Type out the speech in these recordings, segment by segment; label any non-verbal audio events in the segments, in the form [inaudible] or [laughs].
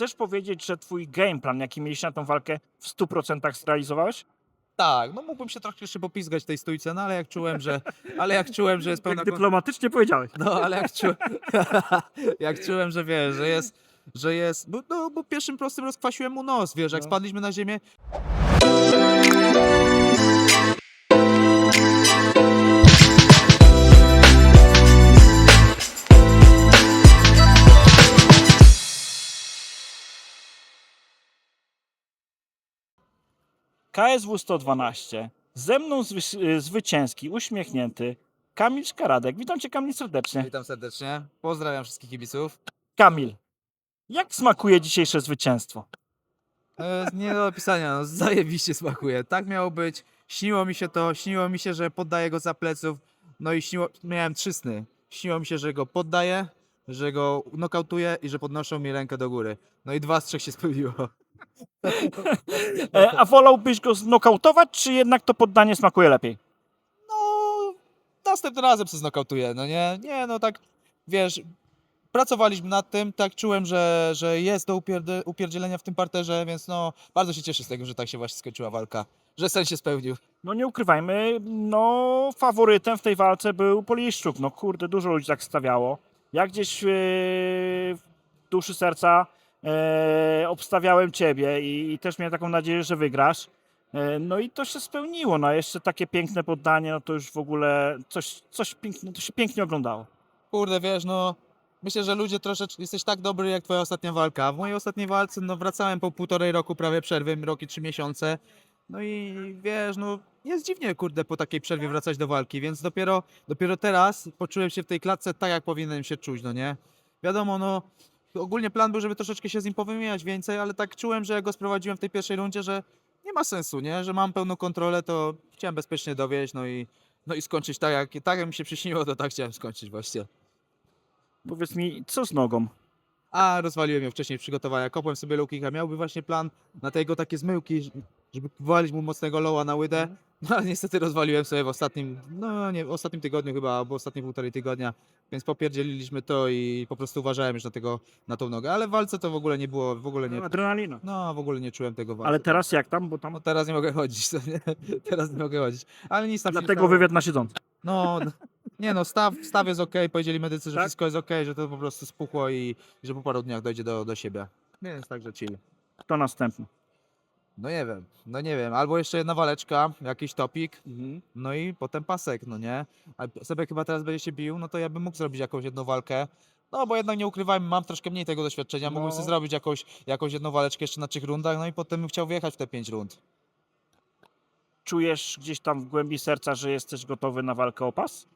chcesz powiedzieć, że twój game plan, jaki mieliście na tą walkę, w 100% zrealizowałeś? Tak, no mógłbym się trochę jeszcze popizgać tej stójce, no ale jak czułem, że, [laughs] ale jak czułem, że jest pełna... Jak dyplomatycznie powiedziałeś. No, ale jak, czu... [laughs] jak czułem, że wiesz, że jest, że jest, bo, no, bo pierwszym prostym rozkwasiłem mu nos, wiesz, jak No. spadliśmy na ziemię, KSW 112. Ze mną zwy- y, zwycięski, uśmiechnięty Kamil Szkaradek. Witam cię Kamil serdecznie. witam serdecznie, pozdrawiam wszystkich kibiców. Kamil, jak smakuje dzisiejsze zwycięstwo? E, nie do opisania, no, zajebiście smakuje, tak miało być, śniło mi się to, śniło mi się, że poddaję go za pleców, no i śniło, miałem trzy sny, śniło mi się, że go poddaję, że go nokautuję i że podnoszą mi rękę do góry, no i dwa z trzech się [laughs] spełniło. [laughs] E, a wolałbyś go znokautować, czy jednak to poddanie smakuje lepiej? No, następnym razem się znokautuję, no nie, nie, no tak, wiesz, pracowaliśmy nad tym, tak czułem, że, że jest do upierdzielenia w tym parterze, więc no, bardzo się cieszę z tego, że tak się właśnie skończyła walka, że sen się spełnił. No nie ukrywajmy, no faworytem w tej walce był Poliszczuk. No kurde, dużo ludzi tak stawiało. Ja gdzieś e, w duszy serca e, obstawiałem ciebie i, i też miałem taką nadzieję, że wygrasz. E, no i to się spełniło. No jeszcze takie piękne poddanie, no to już w ogóle coś, coś piękne, to się pięknie oglądało. Kurde, wiesz, no, myślę, że ludzie troszeczkę, jesteś tak dobry jak twoja ostatnia walka. W mojej ostatniej walce, no, wracałem po półtorej roku prawie przerwy, rok i trzy miesiące. No i wiesz, no, jest dziwnie, kurde, po takiej przerwie wracać do walki, więc dopiero, dopiero teraz poczułem się w tej klatce tak, jak powinienem się czuć, no nie? Wiadomo, no, ogólnie plan był, żeby troszeczkę się z nim powymieniać więcej, ale tak czułem, że jak go sprowadziłem w tej pierwszej rundzie, że nie ma sensu, nie? Że mam pełną kontrolę, to chciałem bezpiecznie dowieść, no i, no i skończyć tak, jak, tak jak mi się przyśniło, to tak chciałem skończyć właśnie. Powiedz mi, co z nogą? A, rozwaliłem ją wcześniej w przygotowaniach. Kopłem sobie low kicka. Miałby właśnie plan na tego takie zmyłki, żeby walić mu mocnego lowa na łydę. [laughs] No ale niestety rozwaliłem sobie w ostatnim, no nie, w ostatnim tygodniu chyba, albo ostatnie półtorej tygodnia. Więc popierdzieliliśmy to i po prostu uważałem już na tego, na tą nogę. Ale w walce to w ogóle nie było, w ogóle nie, Adrenalina. no w ogóle nie czułem tego w walce. Ale teraz jak tam? Bo tam No teraz nie mogę chodzić, to nie? [laughs] teraz nie mogę chodzić. Ale nic tam się nie dlatego stało. wywiad na siedząco. No, nie no, staw, staw jest ok, powiedzieli medycy, że Tak? wszystko jest ok, że to po prostu spuchło i że po paru dniach dojdzie do, do siebie. Więc także chill. Kto następny? No nie wiem, no nie wiem, albo jeszcze jedna waleczka, jakiś topik, no i potem pasek, no nie? A sobie chyba teraz będzie się bił, no to ja bym mógł zrobić jakąś jedną walkę. No bo jednak nie ukrywajmy, mam troszkę mniej tego doświadczenia, mógłbym No. sobie zrobić jakąś, jakąś jedną waleczkę jeszcze na trzech rundach, no i potem bym chciał wjechać w te pięć rund. Czujesz gdzieś tam w głębi serca, że jesteś gotowy na walkę o pas?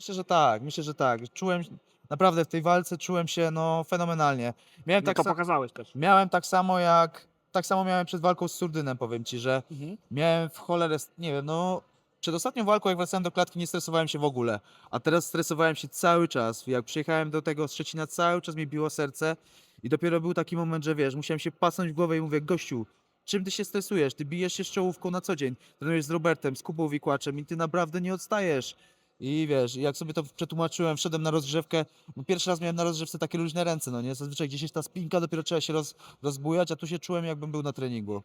Myślę, że tak, myślę, że tak. Czułem, naprawdę w tej walce czułem się no fenomenalnie. Miałem No tak, to sa- pokazałeś też. miałem tak samo jak, tak samo miałem przed walką z Surdynem, powiem Ci, że miałem w cholerę, nie wiem, no przed ostatnią walką, jak wracałem do klatki, nie stresowałem się w ogóle, a teraz stresowałem się cały czas. Jak przyjechałem do tego Szczecina, cały czas mi biło serce i dopiero był taki moment, że wiesz, musiałem się pasnąć w głowę i mówię, gościu, czym ty się stresujesz? Ty bijesz się z czołówką na co dzień, trenujesz z Robertem, z Kubą Wikłaczem i ty naprawdę nie odstajesz. I wiesz, jak sobie to przetłumaczyłem, wszedłem na rozgrzewkę, no pierwszy raz miałem na rozgrzewce takie luźne ręce, no nie? Zazwyczaj gdzieś jest ta spinka, dopiero trzeba się roz, rozbujać, a tu się czułem jakbym był na treningu.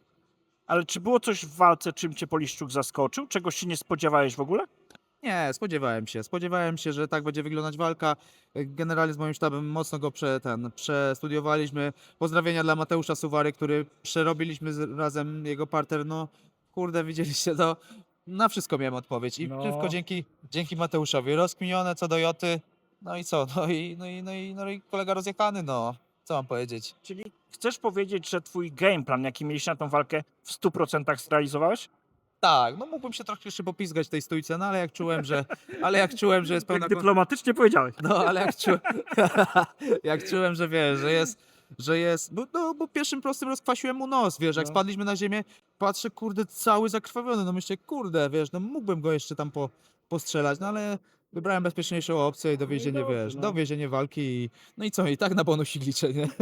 Ale czy było coś w walce, czym cię Poliszczuk zaskoczył? Czegoś się nie spodziewałeś w ogóle? Nie, spodziewałem się. Spodziewałem się, że tak będzie wyglądać walka. Generalnie z moim sztabem mocno go prze, ten, przestudiowaliśmy. Pozdrowienia dla Mateusza Suwary, który przerobiliśmy z, razem jego parter. No, kurde, widzieliście to. Na wszystko miałem odpowiedź. I No. wszystko dzięki, dzięki Mateuszowi. Rozkminione co do Joty. No i co? No i, no i, no i, no i kolega rozjechany, no. Co mam powiedzieć? Czyli chcesz powiedzieć, że twój game plan, jaki mieliście na tą walkę, w 100% zrealizowałeś? Tak, no mógłbym się trochę jeszcze popizgać w tej stójce, no ale jak czułem, że, [laughs] ale jak czułem, że jest pełna kon- dyplomatycznie powiedziałeś. No, ale jak, czu... [laughs] jak czułem, że wiesz, że jest, że jest, bo, no, bo pierwszym prostym rozkwasiłem mu nos, wiesz, jak No. spadliśmy na ziemię, patrzę, kurde, cały zakrwawiony, no myślę, kurde, wiesz, no mógłbym go jeszcze tam po, postrzelać, no ale wybrałem bezpieczniejszą opcję i dowiezienie, dobrze, wiesz, no. dowiezienie walki i, no i co, i tak na bonusik liczę, nie? [laughs]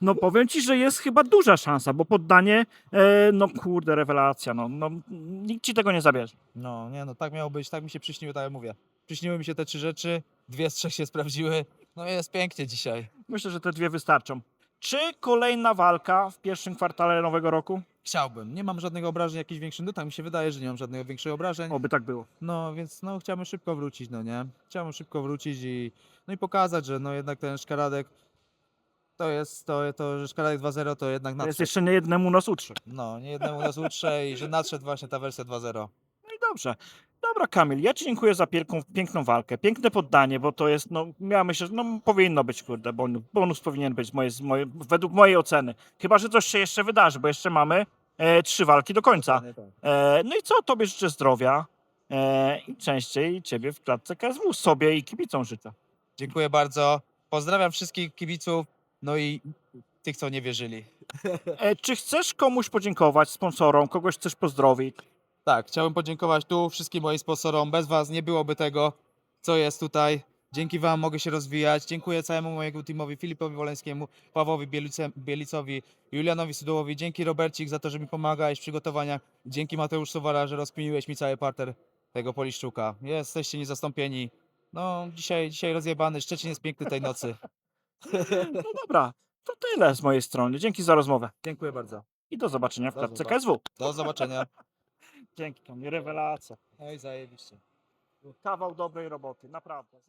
No powiem ci, że jest chyba duża szansa, bo poddanie, e, no kurde, rewelacja, no, no nikt ci tego nie zabierze. No, nie no, tak miało być, tak mi się przyśniło, tak jak mówię. Przyśniły mi się te trzy rzeczy, dwie z trzech się sprawdziły, no jest pięknie dzisiaj. Myślę, że te dwie wystarczą. Czy kolejna walka w pierwszym kwartale nowego roku? Chciałbym. Nie mam żadnych obrażeń jakichś większych, no tak mi się wydaje, że nie mam żadnych większych obrażeń. Oby tak było. No więc no chciałbym szybko wrócić, no nie? Chciałbym szybko wrócić i no i pokazać, że no jednak ten szkaradek to jest to, to że szkaradek 2.0 to jednak Jest nadszedł. jeszcze nie jednemu nas utrze. No, nie jednemu nas utrze i że nadszedł właśnie ta wersja 2.0. No i dobrze. Dobra, Kamil, ja Ci dziękuję za piękną, piękną walkę, piękne poddanie, bo to jest, no, ja myślę, że no, powinno być, kurde, bonus, bonus powinien być moje, moje, według mojej oceny. Chyba, że coś się jeszcze wydarzy, bo jeszcze mamy e, trzy walki do końca. E, no i co, Tobie życzę zdrowia e, i częściej Ciebie w klatce KSW, sobie i kibicom życzę. Dziękuję bardzo. Pozdrawiam wszystkich kibiców, no i tych, co nie wierzyli. E, czy chcesz komuś podziękować, sponsorom, kogoś chcesz pozdrowić? Tak, chciałbym podziękować tu wszystkim moim sponsorom. Bez Was nie byłoby tego, co jest tutaj. Dzięki Wam mogę się rozwijać. Dziękuję całemu mojemu teamowi, Filipowi Woleńskiemu, Pawłowi Bielice, Bielicowi, Julianowi Sudołowi. Dzięki Robercik za to, że mi pomagałeś w przygotowaniach. Dzięki Mateusz Suwara, że rozkminiłeś mi cały parter tego poliszczuka. Jesteście niezastąpieni. No, dzisiaj, dzisiaj rozjebany. Szczecin jest piękny tej nocy. [laughs] No dobra, to tyle z mojej strony. Dzięki za rozmowę Dziękuję bardzo. i do zobaczenia w Do klatce zobaczenia. KSW. Do zobaczenia. Dzięki, Kamil, rewelacja. No i zajebiście. Kawał dobrej roboty, naprawdę.